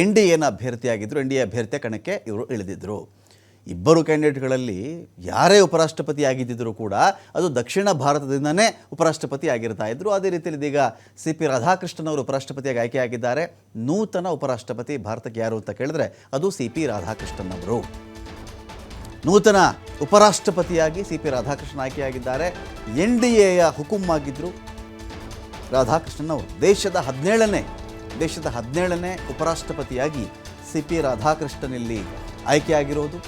N D ಎನ ಅಭ್ಯರ್ಥಿಯಾಗಿದ್ದರು N D A ಅಭ್ಯರ್ಥಿಯ ಕಣಕ್ಕೆ ಇವರು ಇಳಿದಿದ್ದರು ಇಬ್ಬರು ಕ್ಯಾಂಡಿಡೇಟ್ಗಳಲ್ಲಿ ಯಾರೇ ಉಪರಾಷ್ಟ್ರಪತಿ ಆಗಿದ್ದರೂ ಕೂಡ ಅದು ದಕ್ಷಿಣ ಭಾರತದಿಂದನೇ ಉಪರಾಷ್ಟ್ರಪತಿ ಆಗಿರ್ತಾ ಇದ್ದರು ಅದೇ ರೀತಿಯಲ್ಲಿ ಇದೀಗ ಸಿ ಪಿ ರಾಧಾಕೃಷ್ಣನ್ ಅವರು ಉಪರಾಷ್ಟ್ರಪತಿಯಾಗಿ ಆಯ್ಕೆಯಾಗಿದ್ದಾರೆ. ನೂತನ ಉಪರಾಷ್ಟ್ರಪತಿ ಭಾರತಕ್ಕೆ ಯಾರು ಅಂತ ಕೇಳಿದ್ರೆ ಅದು ಸಿ ಪಿ ರಾಧಾಕೃಷ್ಣನ್ ಅವರು ನೂತನ ಉಪರಾಷ್ಟ್ರಪತಿಯಾಗಿ ಸಿ ಪಿ ರಾಧಾಕೃಷ್ಣನ್ ಆಯ್ಕೆಯಾಗಿದ್ದಾರೆ. ಎನ್ ಡಿ ಎಯ ಹುಕುಂ ಆಗಿದ್ದರು ರಾಧಾಕೃಷ್ಣನ್ ಅವರು ದೇಶದ ಹದಿನೇಳನೇ ದೇಶದ ಹದಿನೇಳನೇ ಉಪರಾಷ್ಟ್ರಪತಿಯಾಗಿ ಸಿ ಪಿ ರಾಧಾಕೃಷ್ಣನ್ ಇಲ್ಲಿ ಆಯ್ಕೆಯಾಗಿರೋದು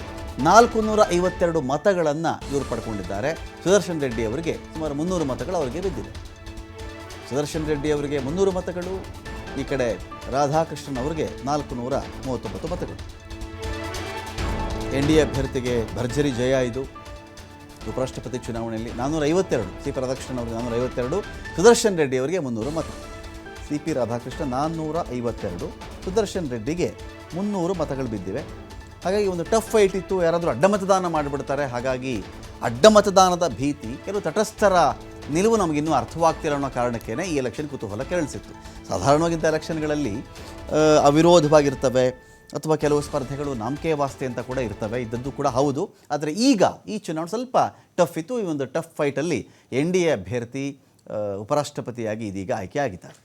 ನಾಲ್ಕು ನೂರ ಐವತ್ತೆರಡು ಮತಗಳನ್ನು ಇವರು ಪಡ್ಕೊಂಡಿದ್ದಾರೆ. ಸುದರ್ಶನ್ ರೆಡ್ಡಿ ಅವರಿಗೆ ಸುಮಾರು ಮುನ್ನೂರು ಮತಗಳು ಅವರಿಗೆ ಬಿದ್ದಿದೆ. ಸುದರ್ಶನ್ ರೆಡ್ಡಿ ಅವರಿಗೆ ಮುನ್ನೂರು ಮತಗಳು, ಈ ಕಡೆ ರಾಧಾಕೃಷ್ಣನ್ ಅವರಿಗೆ ನಾಲ್ಕು ನೂರ ಮೂವತ್ತೊಂಬತ್ತು ಮತಗಳು. ಎನ್ ಡಿ ಎ ಅಭ್ಯರ್ಥಿಗೆ ಭರ್ಜರಿ ಜಯ ಇದು. ಉಪರಾಷ್ಟ್ರಪತಿ ಚುನಾವಣೆಯಲ್ಲಿ ನಾನ್ನೂರ ಐವತ್ತೆರಡು ಸಿ ಪಿ ರಾಧಾಕೃಷ್ಣನ್ ಅವರಿಗೆ ನಾನ್ನೂರ ಐವತ್ತೆರಡು ಸುದರ್ಶನ್ ರೆಡ್ಡಿ ಅವರಿಗೆ ಮುನ್ನೂರು ಮತ. ಸಿ ಪಿ ರಾಧಾಕೃಷ್ಣ ನಾನ್ನೂರ ಐವತ್ತೆರಡು. ಸುದರ್ಶನ್ ರೆಡ್ಡಿಗೆ ಮುನ್ನೂರು ಮತಗಳು ಬಿದ್ದಿವೆ. ಹಾಗಾಗಿ ಒಂದು ಟಫ್ ಫೈಟ್ ಇತ್ತು. ಯಾರಾದರೂ ಅಡ್ಡ ಮತದಾನ ಮಾಡಿಬಿಡ್ತಾರೆ. ಹಾಗಾಗಿ ಅಡ್ಡ ಮತದಾನದ ಭೀತಿ, ಕೆಲವು ತಟಸ್ಥರ ನಿಲುವು ನಮಗಿನ್ನೂ ಅರ್ಥವಾಗ್ತಿಲ್ಲ ಅನ್ನೋ ಕಾರಣಕ್ಕೇ ಈ ಎಲೆಕ್ಷನ್ ಕುತೂಹಲ ಕೆರಳಿಸಿತ್ತು. ಸಾಧಾರಣವಾಗಿದ್ದ ಎಲೆಕ್ಷನ್ಗಳಲ್ಲಿ ಅವಿರೋಧವಾಗಿರ್ತವೆ ಅಥವಾ ಕೆಲವು ಸ್ಪರ್ಧೆಗಳು ನಾಮಕೆ ವಾಸ್ತೆ ಅಂತ ಕೂಡ ಇರ್ತವೆ. ಇದ್ದದ್ದು ಕೂಡ ಹೌದು. ಆದರೆ ಈಗ ಈ ಚುನಾವಣೆ ಸ್ವಲ್ಪ ಟಫ್ ಇತ್ತು. ಈ ಒಂದು ಟಫ್ ಫೈಟಲ್ಲಿ ಎನ್ ಡಿ ಎ ಅಭ್ಯರ್ಥಿ ಉಪರಾಷ್ಟ್ರಪತಿಯಾಗಿ ಇದೀಗ ಆಯ್ಕೆ ಆಗಿದ್ದಾರೆ.